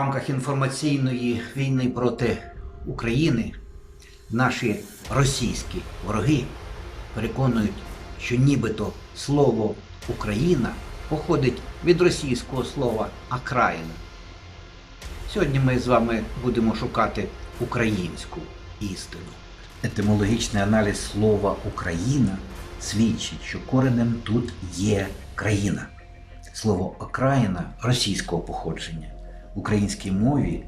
умовах інформаційної війни проти України наші російські вороги переконують, що нібито слово Україна походить від російського слова Акраїна. Сьогодні ми з вами будемо шукати українську істину. Етимологічний аналіз слова Україна свідчить, що коренем тут є країна. Слово окраїна російського походження. Українській мові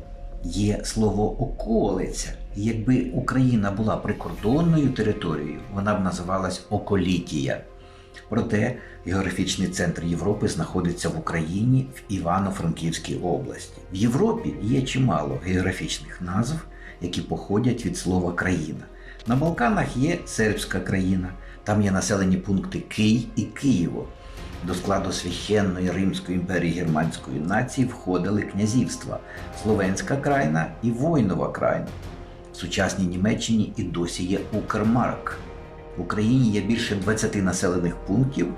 є слово околиця. Якби Україна була прикордонною територією, вона б називалась Околітія. Проте географічний центр Європи знаходиться в Україні в Івано-Франківській області. В Європі є чимало географічних назв, які походять від слова країна. На Балканах є сербська країна, там є населені пункти Кий і Києво. До складу священної Римської імперії германської нації входили князівства Словенська крайна і Войнова крайна. В сучасній Німеччині і досі є Укрмарк. В Україні є більше 20 населених пунктів,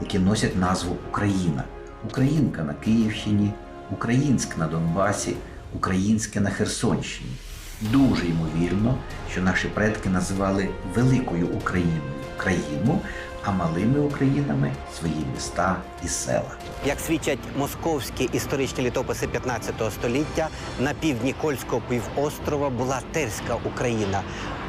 які носять назву Україна. Українка на Київщині, Українськ на Донбасі, Українське на Херсонщині. Дуже ймовірно, що наші предки називали Великою Україною країну, а малими Українами свої міста і села. Як свідчать московські історичні літописи 15 століття, на півдні Кольського півострова була Терська Україна,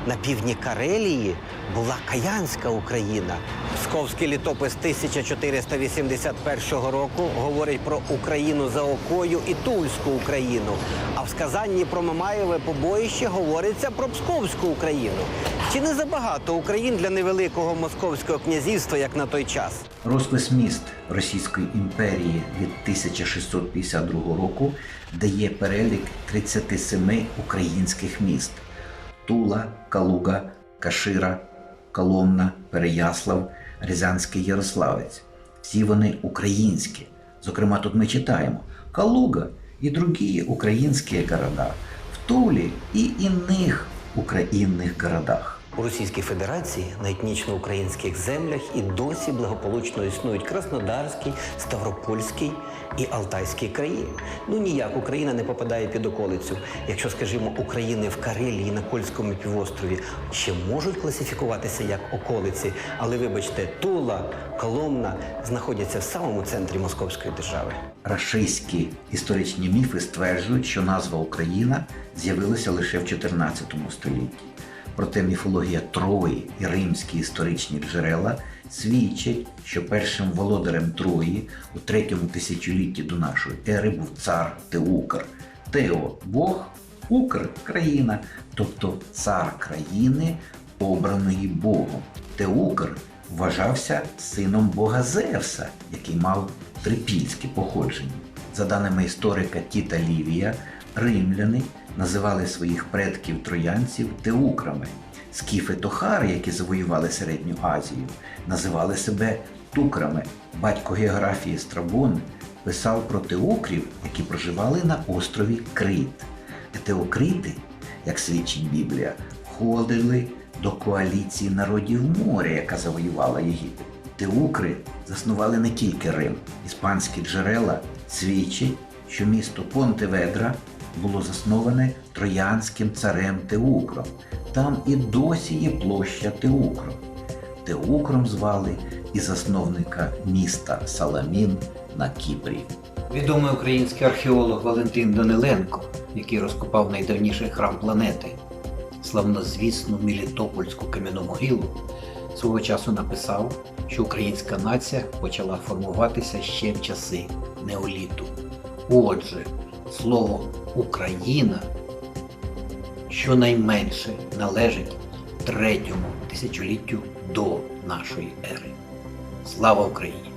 на півдні Карелії була Каянська Україна. Псковський літопис 1481 року говорить про Україну за окою і Тульську Україну. А в сказанні про Мамаєве побоїще говориться про Псковську Україну. Чи не забагато Україн для невеликого московського князівства, як на той час? Розпис міст Російської імперії від 1652 року дає перелік 37 українських міст: Тула, Калуга, Кашира, Коломна, Переяслав, Рязанський Ярославець. Всі вони українські. Зокрема, тут ми читаємо Калуга і другі українські города, в Тулі і іних українних городах. У Російській Федерації на етнічно-українських землях і досі благополучно існують Краснодарський, Ставропольський і Алтайський краї. Ну ніяк Україна не попадає під околицю. Якщо, скажімо, України в Карелії на Кольському півострові ще можуть класифікуватися як околиці, але вибачте, Тула, Коломна знаходяться в самому центрі Московської держави. Рашистські історичні міфи стверджують, що назва Україна з'явилася лише в 14 столітті. Проте міфологія Трої і римські історичні джерела свідчать, що першим володарем Трої у третьому тисячолітті до нашої ери був цар Теукр. Тео Бог, Укр країна, тобто цар країни, обраної Богом. Теукр вважався сином бога Зевса, який мав трипільське походження. За даними історика Тіта Лівія, римляни називали своїх предків троянців теукрами. Скіфи Тохари, які завоювали Середню Азію, називали себе тукрами. Батько географії Страбон писав про теукрів, які проживали на острові Крит. Етеокрити, як свідчить Біблія, входили до коаліції народів моря, яка завоювала Єгипет. Теукри заснували не тільки Рим. Іспанські джерела свідчать, що місто Понтеведра було засноване троянським царем Теукром. Там і досі є площа Теукром. Теукром звали і засновника міста Саламін на Кіпрі. Відомий український археолог Валентин Даниленко, який розкопав найдавніший храм планети, славнозвісну Мілітопольську кам'яну могилу, свого часу написав, що українська нація почала формуватися ще в часи неоліту. Отже, слово Україна щонайменше належить третьому тисячоліттю до нашої ери. Слава Україні!